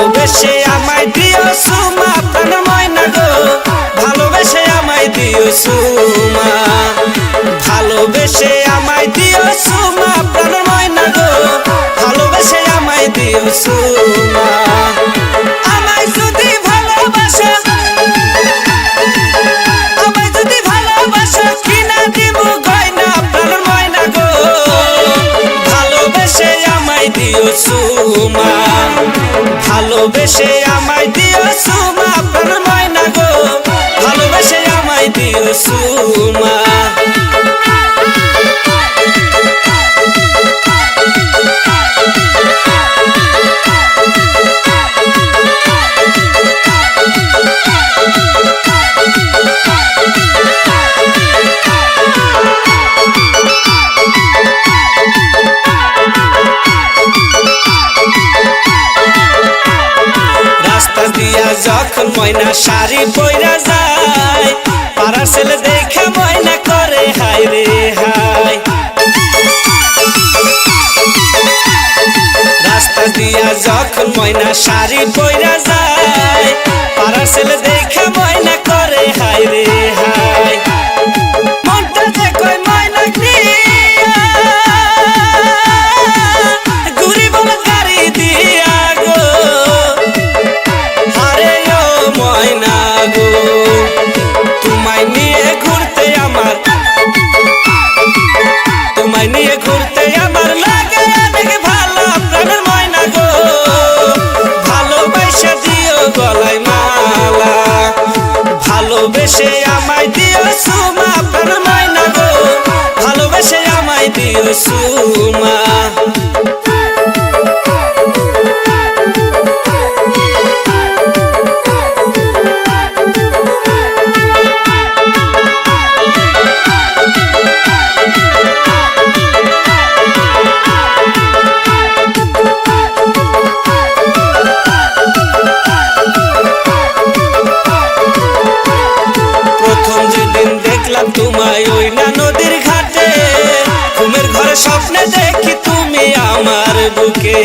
ভালোবেসে আমায় দিও সুমা প্রাণ ময়না গো। ভালোবেসে আমায় দিও সুমা। ভালোবেসে আমায় দিও সুমা প্রাণ ময়না গো। ভালোবেসে আমায় দিও সুমা। আমায় যদি ভালোবাসা, আমায় যদি ভালোবাসা, কিনা দিব গয়না প্রাণ ময়না সুমা। ভালোবেসে আমায় দিও সুমা ফরমায় না গো। ভালোবেসে আমায় দিও সুমা। যখন ময়না শাড়ি পয়রা যায়। পাড়ার ছেলে দেখে ময়না করে হাই রে হাই রাস্তা দিয়া যখন ময়না শাড়ি পয়রা যায় ভালোবেসে আমায় দিও সুমা প্রাণ ময়না গো। ভালোবেসে আমায় দিও সুমা। বুকে।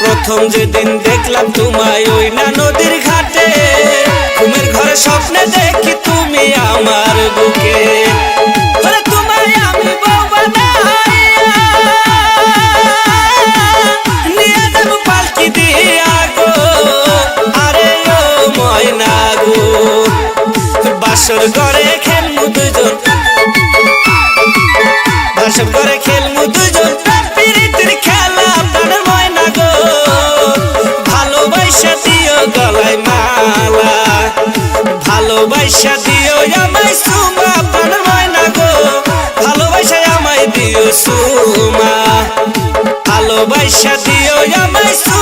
প্রথম যেদিন দেখলাম তোমায় ওই না নদীর ঘাটে, ঘুমের ঘরে স্বপ্নে দেখি তুমি আমার বুকে। ওরে তোমায় আমি বউ ভালোবাসা দিও গলায় মালা। ভালোবাসা দিও আমায় সুমা, প্রাণ ময়না গো। ভালোবাসা আমায় দিও সুমা। ভালোবাসা দিও আমায় সুমা